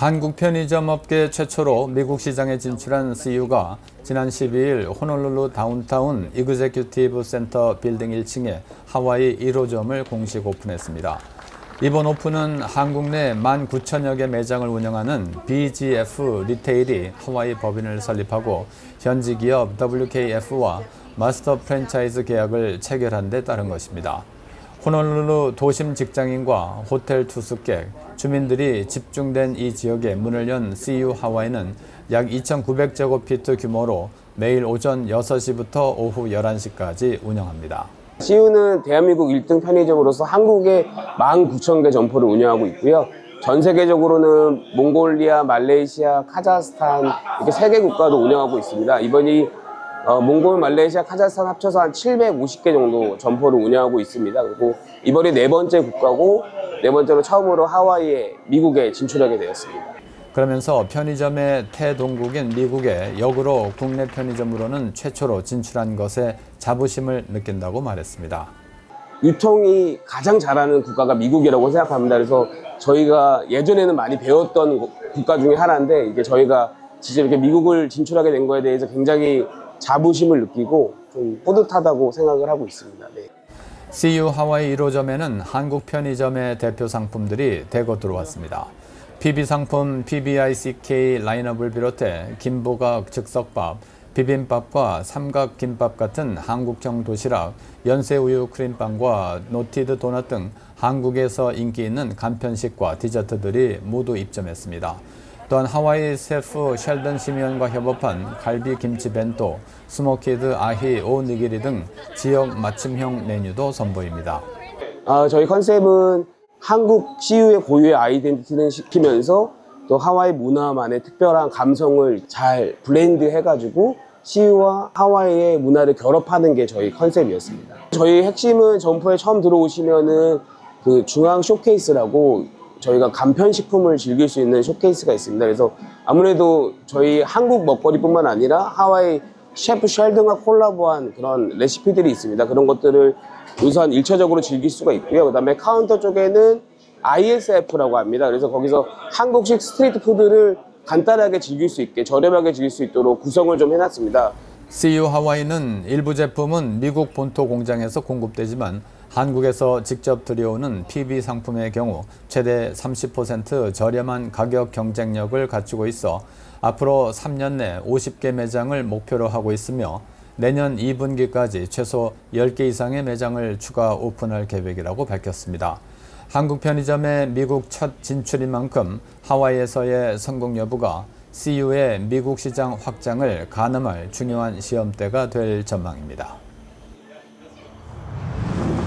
한국 편의점 업계 최초로 미국 시장에 진출한 CU가 지난 12일 호놀룰루 다운타운 이그제큐티브 센터 빌딩 1층에 하와이 1호점을 공식 오픈했습니다. 이번 오픈은 한국 내 19,000여 개 매장을 운영하는 BGF 리테일이 하와이 법인을 설립하고 현지 기업 WKF와 마스터 프랜차이즈 계약을 체결한 데 따른 것입니다. 호놀룰루 도심 직장인과 호텔 투숙객, 주민들이 집중된 이 지역에 문을 연 CU 하와이는 약 2,900제곱피트 규모로 매일 오전 6시부터 오후 11시까지 운영합니다. CU는 대한민국 1등 편의점으로서 한국에 19,000개 점포를 운영하고 있고요. 전 세계적으로는 몽골리아, 말레이시아, 카자흐스탄 이렇게 세 개 국가도 운영하고 있습니다. 이번이 어, 몽골, 말레이시아, 카자흐스탄 합쳐서 한 750개 정도 점포를 운영하고 있습니다. 그리고 이번이 네 번째 국가고 네 번째로 처음으로 하와이에 미국에 진출하게 되었습니다. 그러면서 편의점의 태동국인 미국에 역으로 국내 편의점으로는 최초로 진출한 것에 자부심을 느낀다고 말했습니다. 유통이 가장 잘하는 국가가 미국이라고 생각합니다. 그래서 저희가 예전에는 많이 배웠던 고- 국가 중에 하나인데 이게 저희가 진짜 이렇게 미국을 진출하게 된 거에 대해서 굉장히 자부심을 느끼고 좀 뿌듯하다고 생각을 하고 있습니다. 네. CU 하와이 1호점에는 한국 편의점의 대표 상품들이 대거 들어왔습니다. PB 상품 PBICK 라인업을 비롯해 김보각 즉석밥, 비빔밥과 삼각김밥 같은 한국형 도시락, 연세우유 크림빵과 노티드 도넛 등 한국에서 인기 있는 간편식과 디저트들이 모두 입점했습니다. 또한 하와이 셰프 셸던 시미언과 협업한 갈비 김치 벤또, 스모키드 아히 오니기리 등 지역 맞춤형 메뉴도 선보입니다. 아, 저희 컨셉은 한국 CU의 고유의 아이덴티티는 시키면서 또 하와이 문화만의 특별한 감성을 잘 블렌드 해가지고 CU와 하와이의 문화를 결합하는 게 저희 컨셉이었습니다. 저희 핵심은 점포에 처음 들어오시면은 그 중앙 쇼케이스라고 저희가 간편식품을 즐길 수 있는 쇼케이스가 있습니다. 그래서 아무래도 저희 한국 먹거리뿐만 아니라 하와이 셰프 쉘든과 콜라보한 그런 레시피들이 있습니다. 그런 것들을 우선 일차적으로 즐길 수가 있고요. 그 다음에 카운터 쪽에는 ISF라고 합니다. 그래서 거기서 한국식 스트리트 푸드를 간단하게 즐길 수 있게 저렴하게 즐길 수 있도록 구성을 좀 해놨습니다. CU 하와이는 일부 제품은 미국 본토 공장에서 공급되지만 한국에서 직접 들여오는 PB 상품의 경우 최대 30% 저렴한 가격 경쟁력을 갖추고 있어 앞으로 3년 내 50개 매장을 목표로 하고 있으며 내년 2분기까지 최소 10개 이상의 매장을 추가 오픈할 계획이라고 밝혔습니다. 한국 편의점의 미국 첫 진출인 만큼 하와이에서의 성공 여부가 CU의 미국 시장 확장을 가늠할 중요한 시험대가 될 전망입니다.